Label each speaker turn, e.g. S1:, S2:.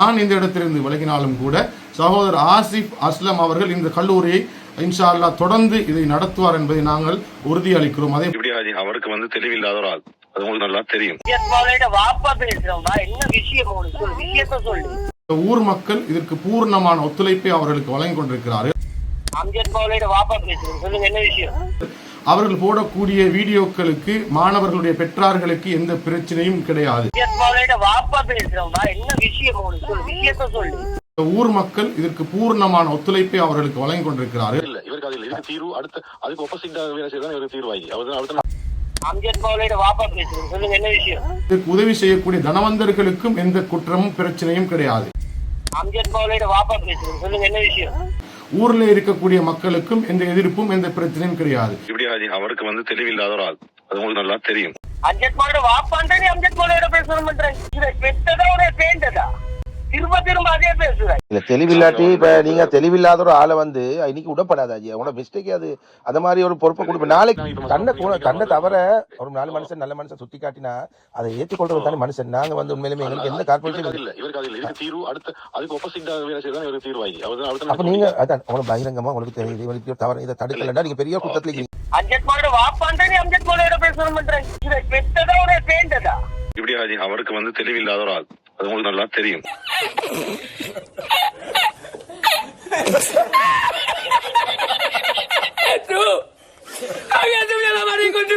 S1: நான் இந்த இடத்திலிருந்து விலகினாலும் கூட சகோதரர் ஆசிப் அஸ்லம் அவர்கள் இந்த கல்லூரியை இன்ஷா அல்லாஹ் தொடர்ந்து இதை நடத்துவார் என்பதை நாங்கள் உறுதியளிக்கிறோம். அதே
S2: அவருக்கு வந்து தெளிவில்லாத ஒரு ஆள். அது உங்களுக்கு நல்லா தெரியும்.
S3: என்ன விஷயம்
S1: ஊர் மக்கள் இதற்கு பூர்ணமான ஒத்துழைப்பை அவர்களுக்கு வழங்கிக் கொண்டிருக்கிறார்கள். அவர்கள் போடக்கூடிய வீடியோக்களுக்கு மாணவர்களுடைய பெற்றார்களுக்கு எந்த பிரச்சனையும் கிடையாது. ஊர் மக்கள் இதற்கு பூர்ணமான ஒத்துழைப்பை அவர்களுக்கு வழங்கிக் கொண்டிருக்கிறார்கள்.
S2: இல்ல இவருக்கு அதில் இருக்கு தீர்வு? அடுத்த அதுக்கு ஒப்போசிட்டா வேலை செய்யதான் இவருக்கு தீர்வாகி. அவர் அடுத்த
S3: அம்ஜத் பவுலையோட வாப்பா பேசுறேன். சொல்லுங்க என்ன விஷயம்?
S1: உதவி செய்யக்கூடிய தனவந்தர்களுக்கும் எந்த குற்றமும் பிரச்சனையும் கிடையாது. ஊர்ல இருக்கக்கூடிய மக்களுக்கும் எந்த எதிர்ப்பும் எந்த பிரச்சனையும் கிடையாது.
S2: இப்படி அவருக்கு வந்து தெளிவில்லாத ஒரு ஆள். அது உங்களுக்கு நல்லா தெரியும்.
S3: அம்ஜத் பவுலோட வாப்பான்றே நீ அம்ஜத் பவுலையோட பேசணும் பண்றேன் இதை பெற்றதா உடைய சேர்ந்ததா திரும்ப திரும்ப அதே பேசுற
S4: இல்ல தெளிவில்லாட்டி இப்ப நீங்க தெளிவில்லாத ஒரு ஆளை வந்து இன்னைக்கு விடப்படாது ஐயா. உங்களோட மிஸ்டேக் அது? அந்த மாதிரி ஒரு பொறுப்பை கொடுப்ப. நாளைக்கு தன்னை தன்னை தவிர ஒரு நாலு மனுஷன் நல்ல மனுஷன் சுத்தி காட்டினா அதை ஏற்றுக்கொள்றது தானே மனுஷன். நாங்க வந்து உண்மையிலுமே எங்களுக்கு எந்த கார்பரேஷன்
S2: இல்ல. இவருக்கு அதில் இருக்கு தீர்வு அடுத்த அதுக்கு இவருக்கு தீர்வாகி. அவர்
S4: அப்ப நீங்க அதான் உங்களுக்கு பகிரங்கமா உங்களுக்கு தெரியுது. இவருக்கு தவிர இதை தடுக்கலன்னா நீங்க பெரிய குற்றத்துல இருக்கீங்க
S3: பவுலோட வாப்பான்றே நீ அம்ஜத் பவுலையோட பேசணும் பண்றேன். இதை
S2: இப்படி அவருக்கு வந்து தெளிவில்லாத ஒரு ஆள். அது உங்களுக்கு நல்லா தெரியும்.
S5: ¡Tú! ¡Había una la mano y encontré!